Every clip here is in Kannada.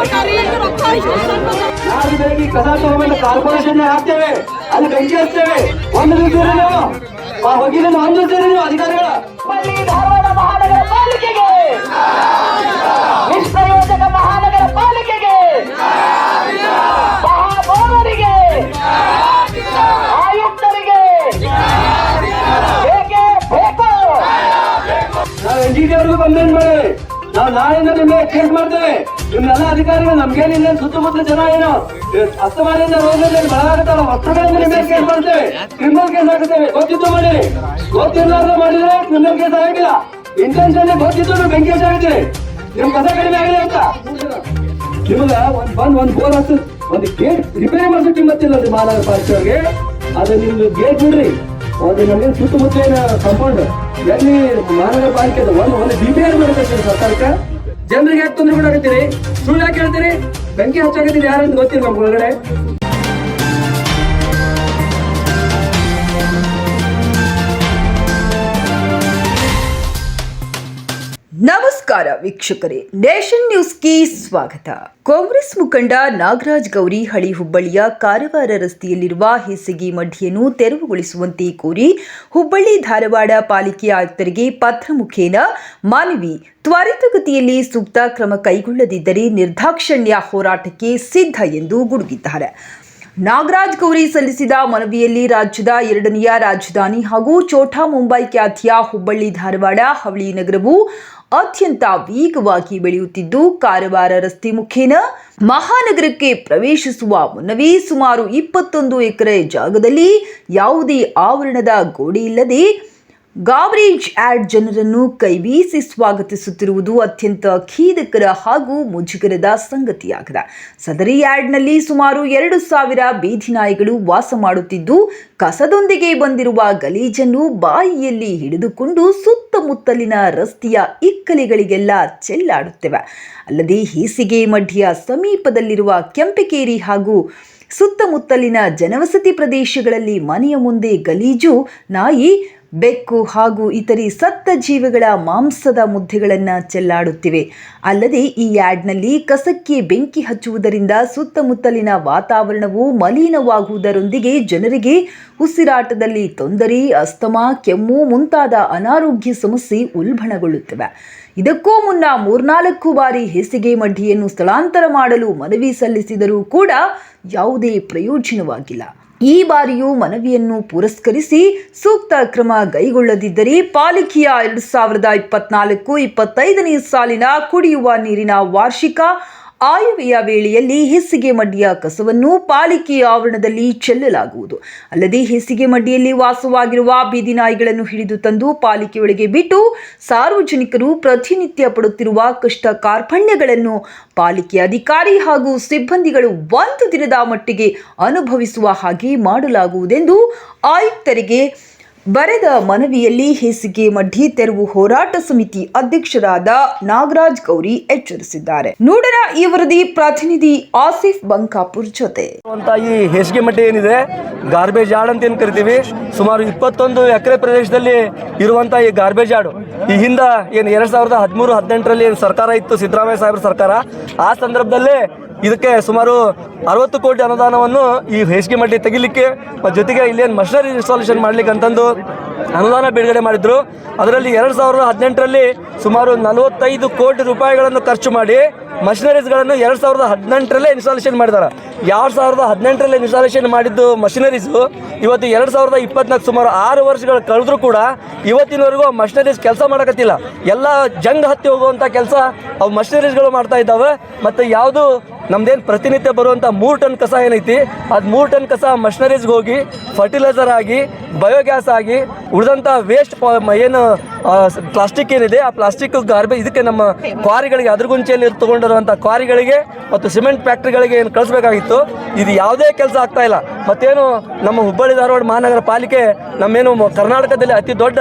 ನಾಳೆ ಬೆಳಗ್ಗೆ ಈ ಕಸ ತಗೊಂಡು ಕಾರ್ಪೊರೇಷನ್ ಹಾಕ್ತೇವೆ ಅಲ್ಲಿ ಬೆಂಕಿ ಹಚ್ತೇವೆ ಒಂದು ನಿಲ್ತೀರಿ ನೀವು ಆ ಹೋಗಿಲ್ಲ ಒಂದು ನಿಲ್ತೀರಿ ನೀವು ಅಧಿಕಾರಿಗಳ ಹುಬ್ಬಳ್ಳಿ ಧಾರವಾಡ ಮಹಾನಗರ ಪಾಲಿಕೆಗೆ ನಿಷ್ಪ್ರಯೋಜಕ ಮಹಾನಗರ ಅಧಿಕಾರಿಗಳು ನಮ್ಗೇನಿಲ್ಲ ಸುತ್ತಮುತ್ತ ಜನ ಏನೋ ಅಸ್ತಮಾನದಿಂದ ರೋಗದಲ್ಲಿ ಬಳಗಾಗುತ್ತಲ್ಲ ವಸ್ತುಗಳಿಂದ ನಿಮ್ಮ ಕೇಸ್ ಮಾಡ್ತೇವೆ. ಕ್ರಿಮಿನಲ್ ಕೇಸ್ ಹಾಕುತ್ತೇವೆ. ಗೊತ್ತಿತ್ತು ಮಾಡಿರಿ. ಗೊತ್ತಿರ್ಲಾರ್ದು ಮಾಡಿದ್ರೆ ಕ್ರಿಮಿನಲ್ ಕೇಸ್ ಆಗಿಲ್ಲ ಇಂಟೆನ್ಷನ್ ಗೊತ್ತಿತ್ತು ಬೆಂಕಿ ಹಚ್ಚಾಗಿದ್ದೀರಿ ನಿಮ್ ಕಸ ಕಡಿಮೆ ಆಗಿದೆ ಅಂತ. ನಿಮಗ ಒಂದ್ ಬಂದ್ ಒಂದ್ ಬೋರ್ ಹಚ್ಚ ಒಂದು ಗೇಟ್ ರಿಪೇರಿ ಮಾಡಿಸೋ ಕಿಮ್ಮತ್ತಿಲ್ಲ ರೀ ಮಹಾನಗರ ಪಾಲಿಕೆಯವ್ರಿಗೆ ಅದು ನಿಮ್ದು ಗೇಟ್ ಬಿಡ್ರಿ. ಒಂದು ನಮಗೆ ಸುತ್ತಮುತ್ತಲಿನ ಕಂಪೌಂಡ್ ಎಲ್ಲಿ ಮಹಾನಗರ ಪಾಲಿಕೆ ಒಂದು ಒಂದು ಡಿ ಪಿ ಸರ್ಕಾರಕ್ಕೆ. ಜನರಿಗೆ ಯಾಕೆ ತೊಂದರೆ ಕೊಡಾಕತ್ತೀರಿ ಸುಳ್ಳು ಯಾಕೆ ಹೇಳ್ತೀರಿ ಬೆಂಕಿ ಹಚ್ಚಾಕತ್ತೀರಿ ಅಂತ ಗೊತ್ತಿಲ್ಲ ಒಳಗಡೆ. ನಮಸ್ಕಾರ ವೀಕ್ಷಕರೇ. ನೇಷನ್ ನ್ಯೂಸ್ಗೆ ಸ್ವಾಗತ. ಕಾಂಗ್ರೆಸ್ ಮುಖಂಡ ನಾಗರಾಜ್ ಗೌರಿ ಹಳಿ ಹುಬ್ಬಳ್ಳಿಯ ಕಾರವಾರ ರಸ್ತೆಯಲ್ಲಿರುವ ಹೆಸಗಿ ಮಡ್ಡಿಯನ್ನು ತೆರವುಗೊಳಿಸುವಂತೆ ಕೋರಿ ಹುಬ್ಬಳ್ಳಿ ಧಾರವಾಡ ಪಾಲಿಕೆ ಆಯುಕ್ತರಿಗೆ ಪತ್ರ ಮುಖೇನ ಮಾನವಿ ತ್ವರಿತಗತಿಯಲ್ಲಿ ಸೂಕ್ತ ಕ್ರಮ ಕೈಗೊಳ್ಳದಿದ್ದರೆ ನಿರ್ದಾಕ್ಷಿಣ್ಯ ಹೋರಾಟಕ್ಕೆ ಸಿದ್ಧ ಎಂದು ಗುಡುಗಿದ್ದಾರೆ. ನಾಗರಾಜ್ ಗೌರಿ ಸಲ್ಲಿಸಿದ ಮನವಿಯಲ್ಲಿ ರಾಜ್ಯದ ಎರಡನೆಯ ರಾಜಧಾನಿ ಹಾಗೂ ಚೋಟಾ ಮುಂಬೈ ಖ್ಯಾತಿಯ ಹುಬ್ಬಳ್ಳಿ ಧಾರವಾಡ ಹವಳಿ ನಗರವು ಅತ್ಯಂತ ವೇಗವಾಗಿ ಬೆಳೆಯುತ್ತಿದ್ದು ಕಾರವಾರ ರಸ್ತೆ ಮುಖೇನ ಮಹಾನಗರಕ್ಕೆ ಪ್ರವೇಶಿಸುವ ಮುನ್ನವೇ ಸುಮಾರು ಇಪ್ಪತ್ತೊಂದು ಎಕರೆ ಜಾಗದಲ್ಲಿ ಯಾವುದೇ ಆವರಣದ ಗೋಡೆ ಇಲ್ಲದೆ ಗಾವರೇಜ್ ಆಡ್ ಜನರನ್ನು ಕೈಬೀಸಿ ಸ್ವಾಗತಿಸುತ್ತಿರುವುದು ಅತ್ಯಂತ ಖೇದಕರ ಹಾಗೂ ಮುಜುಗರದ ಸಂಗತಿಯಾಗಿದೆ. ಸದರಿ ಆಡ್ನಲ್ಲಿ ಸುಮಾರು ಎರಡು ಸಾವಿರ ಬೀದಿ ನಾಯಿಗಳು ವಾಸ ಮಾಡುತ್ತಿದ್ದು, ಕಸದೊಂದಿಗೆ ಬಂದಿರುವ ಗಲೀಜನ್ನು ಬಾಯಿಯಲ್ಲಿ ಹಿಡಿದುಕೊಂಡು ಸುತ್ತಮುತ್ತಲಿನ ರಸ್ತೆಯ ಇಕ್ಕಲಿಗಳಿಗೆಲ್ಲ ಚೆಲ್ಲಾಡುತ್ತಿವೆ. ಅಲ್ಲದೆ ಹೇಸಿಗೆ ಮಡ್ಡಿಯ ಸಮೀಪದಲ್ಲಿರುವ ಕೆಂಪಿಕೇರಿ ಹಾಗೂ ಸುತ್ತಮುತ್ತಲಿನ ಜನವಸತಿ ಪ್ರದೇಶಗಳಲ್ಲಿ ಮನೆಯ ಮುಂದೆ ಗಲೀಜು ನಾಯಿ ಬೆಕ್ಕು ಹಾಗೂ ಇತರೆ ಸತ್ತ ಜೀವಿಗಳ ಮಾಂಸದ ಮುದ್ದೆಗಳನ್ನು ಚೆಲ್ಲಾಡುತ್ತಿವೆ. ಅಲ್ಲದೆ ಈ ಯಾಡ್ನಲ್ಲಿ ಕಸಕ್ಕೆ ಬೆಂಕಿ ಹಚ್ಚುವುದರಿಂದ ಸುತ್ತಮುತ್ತಲಿನ ವಾತಾವರಣವು ಮಲಿನವಾಗುವುದರೊಂದಿಗೆ ಜನರಿಗೆ ಉಸಿರಾಟದಲ್ಲಿ ತೊಂದರೆ, ಅಸ್ತಮಾ, ಕೆಮ್ಮು ಮುಂತಾದ ಅನಾರೋಗ್ಯ ಸಮಸ್ಯೆ ಉಲ್ಬಣಗೊಳ್ಳುತ್ತಿವೆ. ಇದಕ್ಕೂ ಮುನ್ನ ಮೂರ್ನಾಲ್ಕು ಬಾರಿ ಹೆಸಿಗೆ ಮಡ್ಡಿಯನ್ನು ಸ್ಥಳಾಂತರ ಮಾಡಲು ಮನವಿ ಸಲ್ಲಿಸಿದರೂ ಕೂಡ ಯಾವುದೇ ಪ್ರಯೋಜನವಾಗಿಲ್ಲ. ಈ ಬಾರಿಯೂ ಮನವಿಯನ್ನು ಪುರಸ್ಕರಿಸಿ ಸೂಕ್ತ ಕ್ರಮ ಕೈಗೊಳ್ಳದಿದ್ದರೆ ಪಾಲಿಕೆಯ ಎರಡು ಸಾವಿರದ ಇಪ್ಪತ್ನಾಲ್ಕು, ಇಪ್ಪತ್ತೈದನೇ ಸಾಲಿನ ಕುಡಿಯುವ ನೀರಿನ ವಾರ್ಷಿಕ ಆಯವ್ಯಯ ವೇಳೆಯಲ್ಲಿ ಹೆಸಿಗೆ ಮಡ್ಡಿಯ ಕಸವನ್ನು ಪಾಲಿಕೆ ಆವರಣದಲ್ಲಿ ಚೆಲ್ಲಲಾಗುವುದು. ಅಲ್ಲದೆ ಹೆಸಿಗೆ ಮಡ್ಡಿಯಲ್ಲಿ ವಾಸವಾಗಿರುವ ಬೀದಿ ನಾಯಿಗಳನ್ನು ಹಿಡಿದು ತಂದು ಪಾಲಿಕೆಯೊಳಗೆ ಬಿಟ್ಟು ಸಾರ್ವಜನಿಕರು ಪ್ರತಿನಿತ್ಯ ಪಡುತ್ತಿರುವ ಕಷ್ಟ ಕಾರ್ಪಣ್ಯಗಳನ್ನು ಪಾಲಿಕೆ ಅಧಿಕಾರಿ ಹಾಗೂ ಸಿಬ್ಬಂದಿಗಳು ಒಂದು ದಿನದ ಮಟ್ಟಿಗೆ ಅನುಭವಿಸುವ ಹಾಗೆ ಮಾಡಲಾಗುವುದೆಂದು ಆಯುಕ್ತರಿಗೆ ಬರೆದ ಮನವಿಯಲ್ಲಿ ಹೇಸಿಗೆ ಮಡ್ಡಿ ತೆರವು ಹೋರಾಟ ಸಮಿತಿ ಅಧ್ಯಕ್ಷರಾದ ನಾಗರಾಜ್ ಗೌರಿ ಎಚ್ಚರಿಸಿದ್ದಾರೆ. ನೋಡರ ಈ ವರದಿ ಪ್ರತಿನಿಧಿ ಆಸಿಫ್ ಬಂಕಾಪುರ್ ಜೊತೆ. ಈ ಹೆಸಿಗೆ ಮಡ್ಡಿ ಏನಿದೆ? ಗಾರ್ಬೇಜ್ ಯಾರ್ಡ್ ಅಂತ ಏನು ಕರಿತೀವಿ? ಸುಮಾರು ಇಪ್ಪತ್ತೊಂದು ಎಕರೆ ಪ್ರದೇಶದಲ್ಲಿ ಇರುವಂಥ ಈ ಗಾರ್ಬೇಜ್ ಯಾರ್ಡು ಈ ಹಿಂದೆ ಏನು ಎರಡ್ ಸಾವಿರದ ಹದಿಮೂರು ಹದಿನೆಂಟರಲ್ಲಿ ಏನು ಸರ್ಕಾರ ಇತ್ತು, ಸಿದ್ದರಾಮಯ್ಯ ಸಾಹೇಬ್ರ ಸರ್ಕಾರ? ಆ ಸಂದರ್ಭದಲ್ಲೇ ಇದಕ್ಕೆ ಸುಮಾರು ಅರವತ್ತು ಕೋಟಿ ಅನುದಾನವನ್ನು ಈ ಹೇಸಿಗೆ ಮಟ್ಟಿ ತೆಗಿಲಿಕ್ಕೆ ಜೊತೆಗೆ ಇಲ್ಲೇನು ಮಷನರಿ ಇನ್ಸ್ಟಾಲೇಷನ್ ಮಾಡ್ಲಿಕ್ಕೆ ಅಂತಂದು ಅನುದಾನ ಬಿಡುಗಡೆ ಮಾಡಿದ್ರು. ಅದರಲ್ಲಿ ಎರಡು ಸಾವಿರದ ಹದಿನೆಂಟರಲ್ಲಿ ಸುಮಾರು ನಲವತ್ತೈದು ಕೋಟಿ ರೂಪಾಯಿಗಳನ್ನು ಖರ್ಚು ಮಾಡಿ ಮಷಿನರೀಸ್ಗಳನ್ನು ಎರಡು ಸಾವಿರದ ಹದಿನೆಂಟರಲ್ಲೇ ಇನ್ಸ್ಟಾಲೇಷನ್ ಮಾಡಿದ್ದಾರೆ ಎರಡು ಸಾವಿರದ ಹದಿನೆಂಟರಲ್ಲಿ ಇನ್ಸ್ಟಾಲೇಷನ್ ಮಾಡಿದ್ದು ಮಷಿನರೀಸು ಇವತ್ತು ಎರಡು ಸಾವಿರದ ಇಪ್ಪತ್ನಾಲ್ಕು ಸುಮಾರು ಆರು ವರ್ಷಗಳು ಕಳೆದ್ರೂ ಕೂಡ ಇವತ್ತಿನವರೆಗೂ ಆ ಮಷಿನರೀಸ್ ಕೆಲಸ ಮಾಡಕತ್ತಿಲ್ಲ. ಎಲ್ಲ ಜಂಗ್ ಹತ್ತಿ ಹೋಗುವಂಥ ಕೆಲಸ ಅವು ಮಷಿನರೀಸ್ಗಳು ಮಾಡ್ತಾ ಇದ್ದಾವೆ. ಮತ್ತು ಯಾವುದು ನಮ್ದೇನು ಪ್ರತಿನಿತ್ಯ ಬರುವಂಥ ಮೂರು ಟನ್ ಕಸ ಏನೈತಿ ಅದು ಮೂರು ಟನ್ ಕಸ ಮಷಿನರೀಸ್ಗೆ ಹೋಗಿ ಫರ್ಟಿಲೈಸರ್ ಆಗಿ ಬಯೋಗ್ಯಾಸ್ ಆಗಿ ಉಳಿದಂಥ ವೇಸ್ಟ್ ಏನು ಪ್ಲಾಸ್ಟಿಕ್ ಏನಿದೆ ಆ ಪ್ಲಾಸ್ಟಿಕ್ ಗಾರ್ಬೇಜ್ ಇದಕ್ಕೆ ನಮ್ಮ ಕ್ವಾರಿಗಳಿಗೆ ಅದ್ರಗುಂಚೆಯಲ್ಲಿ ತೊಗೊಂಡಿರುವಂಥ ಕ್ವಾರಿಗಳಿಗೆ ಮತ್ತು ಸಿಮೆಂಟ್ ಫ್ಯಾಕ್ಟ್ರಿಗಳಿಗೆ ಏನು ಕಳಿಸ್ಬೇಕಾಗಿತ್ತು ಇದು ಯಾವುದೇ ಕೆಲಸ ಆಗ್ತಾ ಇಲ್ಲ. ಮತ್ತೇನು ನಮ್ಮ ಹುಬ್ಬಳ್ಳಿ ಧಾರವಾಡ ಮಹಾನಗರ ಪಾಲಿಕೆ, ನಮ್ಮೇನು ಕರ್ನಾಟಕದಲ್ಲಿ ಅತಿ ದೊಡ್ಡ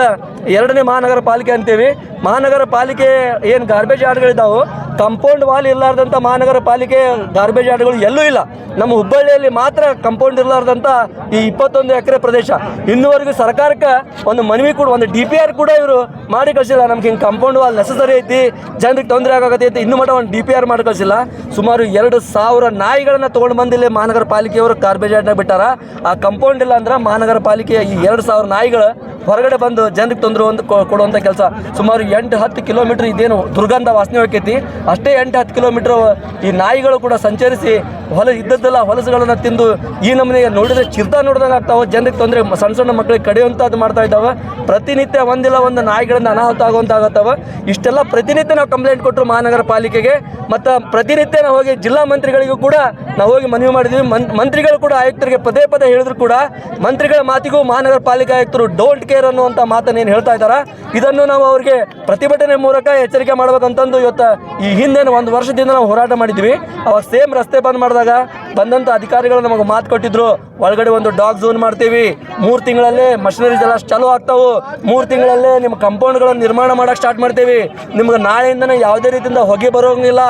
ಎರಡನೇ ಮಹಾನಗರ ಪಾಲಿಕೆ ಅಂತೀವಿ. ಮಹಾನಗರ ಪಾಲಿಕೆ ಏನು ಗಾರ್ಬೇಜ್ ಯಾರ್ಡ್ಗಳಿದ್ದಾವೆ ಕಂಪೌಂಡ್ ವಾಲ್ ಇರಲಾರ್ದಂಥ ಮಹಾನಗರ ಪಾಲಿಕೆ ಗಾರ್ಬೇಜ್ ಯಾರ್ಡ್ಗಳು ಎಲ್ಲೂ ಇಲ್ಲ. ನಮ್ಮ ಹುಬ್ಬಳ್ಳಿಯಲ್ಲಿ ಮಾತ್ರ ಕಂಪೌಂಡ್ ಇರಲಾರ್ದಂಥ ಈ ಇಪ್ಪತ್ತೊಂದು ಎಕರೆ ಪ್ರದೇಶ. ಇನ್ನುವರೆಗೂ ಸರ್ಕಾರಕ್ಕೆ ಒಂದು ಮನವಿ ಕೂಡ, ಒಂದು ಡಿ ಕೂಡ ಇವರು ಮಾಡಿ ಕಳಿಸಿಲ್ಲ. ನಮ್ಗೆ ಹಿಂಗೆ ಕಂಪೌಂಡ್ ವಾಲ್ ನೆಸಸರಿ ಐತಿ, ಜನರಿಗೆ ತೊಂದರೆ ಆಗತ್ತೆ ಇನ್ನು ಮಟ್ಟ ಒಂದು ಡಿ ಪಿ ಮಾಡಿ ಕಳಿಸಿಲ್ಲ. ಸುಮಾರು ಎರಡು ಸಾವಿರ ನಾಯಿಗಳನ್ನು ತೊಗೊಂಡು ಬಂದಿಲ್ಲಿ ಮಹಾನಗರ ಪಾಲಿಕೆಯವರು ಗಾರ್ಬೇಜ್ ಆಡ್ನಾಗ ಬಿಟ್ಟಾರ. ಆ ಕಂಪೌಂಡ್ ಇಲ್ಲ ಅಂದ್ರೆ ಮಹಾನಗರ ಪಾಲಿಕೆಯ ಈ ಎರಡು ಸಾವಿರ ನಾಯಿಗಳು ಹೊರಗಡೆ ಬಂದು ಜನರಿಗೆ ತೊಂದರೆ ಒಂದು ಕೊಡುವಂಥ ಕೆಲಸ. ಸುಮಾರು ಎಂಟು ಹತ್ತು ಕಿಲೋಮೀಟ್ರ್ ಇದೇನು ದುರ್ಗಂಧ ವಾಸನೆ ಹೋಗ್ತೈತಿ ಅಷ್ಟೇ ಎಂಟು ಹತ್ತು ಕಿಲೋಮೀಟ್ರ್ ಈ ನಾಯಿಗಳು ಕೂಡ ಸಂಚರಿಸಿ ಹೊಲ ಇದ್ದದ್ದೆಲ್ಲ ಹೊಲಸುಗಳನ್ನು ತಿಂದು ಈ ನಮ್ಮನೆಗೆ ನೋಡಿದ್ರೆ ಚಿರ್ತಾ ನೋಡ್ದಂಗೆ ಆಗ್ತಾವೆ. ಜನರಿಗೆ ತೊಂದರೆ ಸಣ್ಣ ಸಣ್ಣ ಮಕ್ಕಳಿಗೆ ಕಡಿಯುವಂಥದ್ದು ಮಾಡ್ತಾ ಇದ್ದಾವೆ. ಪ್ರತಿನಿತ್ಯ ಒಂದಿಲ್ಲ ಒಂದು ನಾಯಿಗಳಿಂದ ಅನಾಹುತ ಆಗುವಂತ ಆಗುತ್ತವೆ. ಇಷ್ಟೆಲ್ಲ ಪ್ರತಿನಿತ್ಯ ನಾವು ಕಂಪ್ಲೇಂಟ್ ಕೊಟ್ಟರು ಮಹಾನಗರ ಪಾಲಿಕೆಗೆ. ಮತ್ತು ಪ್ರತಿನಿತ್ಯ ನಾವು ಹೋಗಿ ಜಿಲ್ಲಾ ಮಂತ್ರಿಗಳಿಗೂ ಕೂಡ ನಾವು ಹೋಗಿ ಮನವಿ ಮಾಡಿದ್ವಿ. ಮಂತ್ರಿಗಳು ಕೂಡ ಆಯುಕ್ತರಿಗೆ ಪದೇ ಪದೇ ಹೇಳಿದ್ರು ಕೂಡ ಮಂತ್ರಿಗಳ ಮಾತಿಗೂ ಮಹಾನಗರ ಪಾಲಿಕೆ ಆಯುಕ್ತರು ಡೋಂಟ್ ಕೇರ್ ಅನ್ನುವಂಥ ಮಾತನ್ನು ಏನು ಹೇಳ್ತಾ ಇದ್ದಾರೆ? ಇದನ್ನು ನಾವು ಅವರಿಗೆ ಪ್ರತಿಭಟನೆ ಮೂಲಕ ಎಚ್ಚರಿಕೆ ಮಾಡಬೇಕಂತಂದು ಇವತ್ತು ಈ ಹಿಂದೆ ಒಂದು ವರ್ಷದಿಂದ ನಾವು ಹೋರಾಟ ಮಾಡಿದ್ವಿ. ಅವಾಗ ಸೇಮ್ ರಸ್ತೆ ಬಂದ್ ಮಾಡಿದಾಗ ಬಂದಂಥ ಅಧಿಕಾರಿಗಳು ನಮಗೆ ಮಾತು ಕೊಟ್ಟಿದ್ರು. ಒಳಗಡೆ ಒಂದು ಡಾಗ್ ಝೋನ್ ಮಾಡ್ತೀವಿ. ಮೂರು ತಿಂಗಳಲ್ಲೇ ಮಷಿನರೀಸ್ ಎಲ್ಲ ಚಾಲೂ ಆಗ್ತಾವು. ಮೂರು ತಿಂಗಳಲ್ಲೇ ನಿಮ್ಮ ಕಂಪೌಂಡ್ಗಳನ್ನು ನಿರ್ಮಾಣ ಮಾಡಕ್ಕೆ ಸ್ಟಾರ್ಟ್ ಮಾಡ್ತೀವಿ. ನಿಮ್ಗೆ ನಾಳೆಯಿಂದನೇ ಯಾವುದೇ ರೀತಿಯಿಂದ ಹೊಗೆ ಬರೋಂಗಿಲ್ಲ.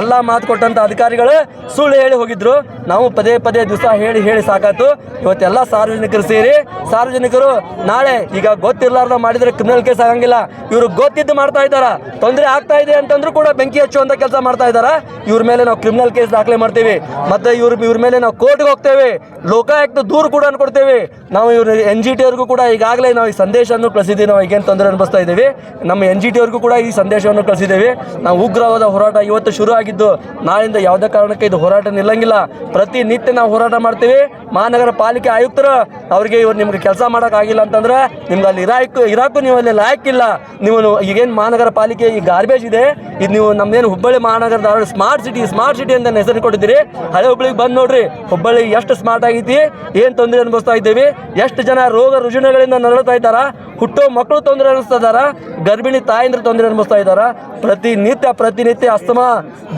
ಎಲ್ಲ ಮಾತು ಕೊಟ್ಟಂಥ ಅಧಿಕಾರಿಗಳು ಸುಳ್ಳು ಹೇಳಿ ಹೋಗಿದ್ರು. ನಾವು ಪದೇ ಪದೇ ದಿವಸ ಹೇಳಿ ಹೇಳಿ ಸಾಕಾಯ್ತು. ಇವತ್ತೆಲ್ಲ ಸಾರ್ವಜನಿಕರು ಸೇರಿ, ಸಾರ್ವಜನಿಕರು ನಾಳೆ ಈಗ ಗೊತ್ತಿರ್ಲಾರ್ದ ಮಾಡಿದ್ರೆ ಕ್ರಿಮಿನಲ್ ಕೇಸ್ ಆಗಂಗಿಲ್ಲ. ಇವರು ಗೊತ್ತಿದ್ದು ಮಾಡ್ತಾ ಇದ್ದಾರ. ತೊಂದರೆ ಆಗ್ತಾ ಇದೆ ಅಂತಂದ್ರೂ ಕೂಡ ಬೆಂಕಿ ಹಚ್ಚುವಂಥ ಕೆಲಸ ಮಾಡ್ತಾ ಇದ್ದಾರ. ಇವ್ರ ಮೇಲೆ ನಾವು ಕ್ರಿಮಿನಲ್ ಕೇಸ್ ದಾಖಲೆ ಮಾಡ್ತೀವಿ. ಮತ್ತೆ ಇವ್ರ ಇವ್ರ ಮೇಲೆ ನಾವು ಕೋರ್ಟ್ಗೆ ಹೋಗ್ತೇವೆ, ಲೋಕಾಯುಕ್ತ ದೂರು ಕೂಡ ಕೊಡ್ತೇವೆ ನಾವು ಇವ್ರ ಎನ್ ಜಿ ಟಿ ಅವ್ರಿಗೂ ಕೂಡ ಈಗಾಗಲೇ ನಾವು ಈ ಸಂದೇಶವನ್ನು ಕಳಿಸಿದ್ದೀವಿ, ನಾವು ಈಗೇನು ತೊಂದರೆ ಅನುಭವಿಸ್ತಾ ಇದ್ದೇವೆ. ನಮ್ಮ ಎನ್ ಜಿ ಟಿ ಅವ್ರಿಗೂ ಕೂಡ ಈ ಸಂದೇಶವನ್ನು ಕಳಿಸಿದ್ದೇವೆ. ನಾವು ಉಗ್ರವಾದ ಹೋರಾಟ ಇವತ್ತು ಶುರು ಆಗಿದ್ದು ನಾಳಿಂದ ಯಾವುದೇ ಕಾರಣಕ್ಕೆ ಇದು ಹೋರಾಟ ನಿಲ್ಲಂಗಿಲ್ಲ. ಪ್ರತಿನಿತ್ಯ ನಾವು ಹೋರಾಟ ಮಾಡ್ತೇವೆ. ಮಹಾನಗರ ಪಾಲಿಕೆ ಆಯುಕ್ತರು, ಅವರಿಗೆ ಇವ್ರು ನಿಮ್ಗೆ ಕೆಲಸ ಮಾಡೋಕ್ಕಾಗಿಲ್ಲ ಅಂತಂದ್ರೆ ನಿಮ್ಗೆ ಅಲ್ಲಿ ಇರಾಕು ಇರಾಕು ನೀವು ಅಲ್ಲಿ ಲಾಯಕ್ಕಿಲ್ಲ ನೀವು ಈಗೇನು ಮಹಾನಗರ ಪಾಲಿಕೆ ಈ ಗಾರ್ಬೇಜ್ ಇದೆ. ಇದು ನೀವು ನಮ್ದೇನು ಹುಬ್ಬಳ್ಳಿ ಮಹಾನಗರದ ಸ್ಮಾರ್ಟ್ ಸಿಟಿ ಸ್ಮಾರ್ಟ್ ಸಿಟಿ ಅಂತ ಹೆಸರು ಕೊಟ್ಟಿದ್ದೀರಿ. ಹಳೆ ಹುಬ್ಬಳ್ಳಿಗೆ ಬಂದು ನೋಡ್ರಿ. ಹುಬ್ಬಳ್ಳಿ ಎಷ್ಟು ಸ್ಮಾರ್ಟ್ ಆಗೈತಿ, ಏನು ತೊಂದರೆ ಅನುಭವಿಸ್ತಾ ಇದ್ದೀವಿ, ಎಷ್ಟು ಜನ ರೋಗ ರುಜಿನಗಳಿಂದ ನರಳುತ್ತಾ ಇದ್ದಾರ, ಹುಟ್ಟೋ ಮಕ್ಕಳು ತೊಂದರೆ ಅನಿಸ್ತಾ ಇದ್ದಾರಾ, ಗರ್ಭಿಣಿ ತಾಯಂದ್ರ ತೊಂದರೆ ಅನುಭವಿಸ್ತಾ ಇದ್ದಾರ, ಪ್ರತಿನಿತ್ಯ ಪ್ರತಿನಿತ್ಯ ಅಸ್ತಮ,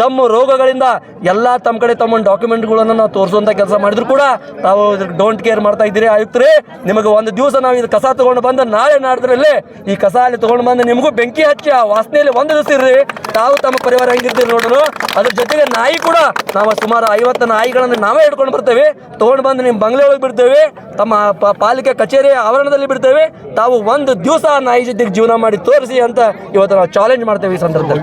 ದಮ್ಮು ರೋಗಗಳಿಂದ ಎಲ್ಲ ತಮ್ಮ ಕಡೆ ತಮ್ಮ ಡಾಕ್ಯುಮೆಂಟ್ಗಳನ್ನು ನಾವು ತೋರಿಸುವಂಥ ಕೆಲಸ ಮಾಡಿದ್ರು ಕೂಡ ನಾವು ಡೋಂಟ್ ಕೇರ್ ಮಾಡ್ತಾ ಇದ್ದೀರಿ ಆಯುಕ್ತರೇ. ನಿಮಗೆ ಒಂದು ದಿವಸ ನಾವು ಇದು ಕಸ ತೊಗೊಂಡು ಬಂದು ನಾಳೆ ನಾಡಿದ್ರಲ್ಲಿ ಈ ಕಸ ಅಲ್ಲಿ ತೊಗೊಂಡು ಬಂದು ನಿಮಗೂ ಬೆಂಕಿ ಹಚ್ಚಿ ಆ ವಾಸನೆಯಲ್ಲಿ ಒಂದು ದಿವಸ ಇರ್ರಿ. ತಾವು ತಮ್ಮ ಪರಿವಾರ ಹೆಂಗಿರ್ತೀರಿ ನೋಡೋಣ ಅದ್ರ ಜೊತೆಗೆ ನಾಯಿ ಕೂಡ ನಾವು ಸುಮಾರು ಐವತ್ತು ನಾಯಿಗಳನ್ನು ನಾವೇ ಹಿಡ್ಕೊಂಡು ಬರ್ತೇವೆ. ತಗೊಂಡು ಬಂದು ನಿಮ್ಮ ಬಂಗ್ಲೆ ಒಳಗೆ ಬಿಡ್ತೇವೆ. ತಮ್ಮ ಪ- ಪಾಲಿಕೆ ಕಚೇರಿ ಆವರಣದಲ್ಲಿ ಬಿಡ್ತೇವೆ. ತಾವು ಒಂದು ದಿವಸ ನಾಯಿ ಜೊತೆಗೆ ಜೀವನ ಮಾಡಿ ತೋರಿಸಿ ಅಂತ ಇವತ್ತು ನಾವು ಚಾಲೆಂಜ್ ಮಾಡ್ತೇವೆ ಈ ಸಂದರ್ಭದಲ್ಲಿ.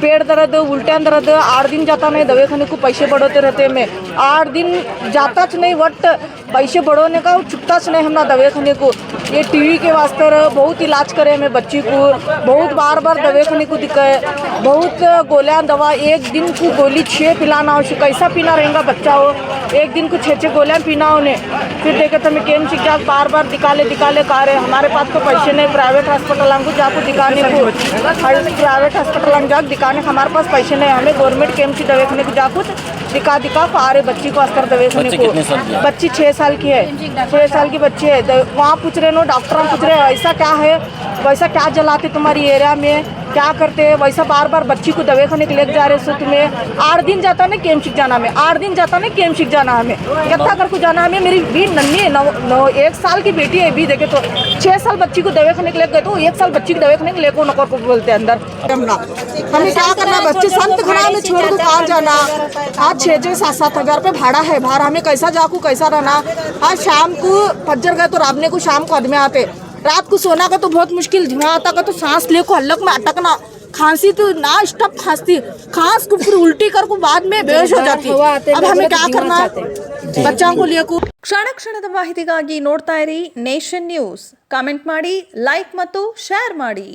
पेट दर्द उल्ट्या दर्द आठ दिन जाता नहीं, दवाखाने को पैसे बढ़ोते रहते हैं। मैं आठ दिन जाताच नहीं वट पैसे बढ़ोने का चुकताच नहीं हमारा दवाखाने को। ये टीवी के वास्ते बहुत इलाज करे हमें बच्ची को। बहुत बार बार दवाखाने को दिक्कत बहुत गोलियाँ, दवा, एक दिन को गोली छः पिलाना हो, कैसा पीना रहेगा बच्चा हो? एक दिन को छः छः गोलियाँ पीना उन्हें। फिर देखे तो मैं केम शिक्षा बार बार दिखाले दिखाले का रहे हमारे पास तो पैसे नहीं प्राइवेट हॉस्पिटल हमको जाकर दिखाने को। प्राइवेट हॉस्पिटल हम जाकर दिखाने को हमारे पास पैसे नहीं हमें गवर्नमेंट केम सी दवाखाने को जाको दिखा दिखा पा रहे बच्ची को अस्तर दवाखाने को। बच्ची छः साल की है। छः साल की बच्ची है। वहाँ पूछ रहे नो डॉक्टर पूछ रहे ऐसा क्या है? वैसा क्या जलाते तुम्हारी एरिया में? क्या करते हैं? वैसा बार बार बच्ची को दवे खाने के लेके जा रहे सो में। आठ दिन जाता ना केम शिक जाना हमें। आठ दिन जाता ना केम शिक जाना हमें। कितना कर को जाना हमें। मेरी भी नन्ही है नौ, नौ एक साल की बेटी है भी देखे तो। छः साल बच्ची को दवे खाने के लेके गए तो एक साल बच्ची को दवे खाने के लेको नौकर को बोलते हैं अंदर? हमें क्या करना बच्चे संत खड़ा में छोड़ को कहाँ जाना? आज छः छः सात सात हज़ार रुपये भाड़ा है। भाड़ा हमें कैसा जाकू कैसा रहना? आज शाम को फज्जर गए तो राबने को शाम को आदमी आते। रात को सोना का तो बहुत मुश्किल धुआं आता का तो सांस ले को हल्लक में अटकना खांसी तो ना स्टॉप खांसती खांस को फिर उल्टी कर को बाद में बेहोश हो जाती अब हमें क्या करना बच्चों को लिए को ಕ್ಷಣ ಕ್ಷಣದ ಮಾಹಿತಿಗಾಗಿ ನೋಡ್ತಾ ಇರಿ ನೇಷನ್ ನ್ಯೂಸ್ ಕಾಮೆಂಟ್ ಮಾಡಿ ಲೈಕ್ ಮತ್ತು ಶೇರ್ ಮಾಡಿ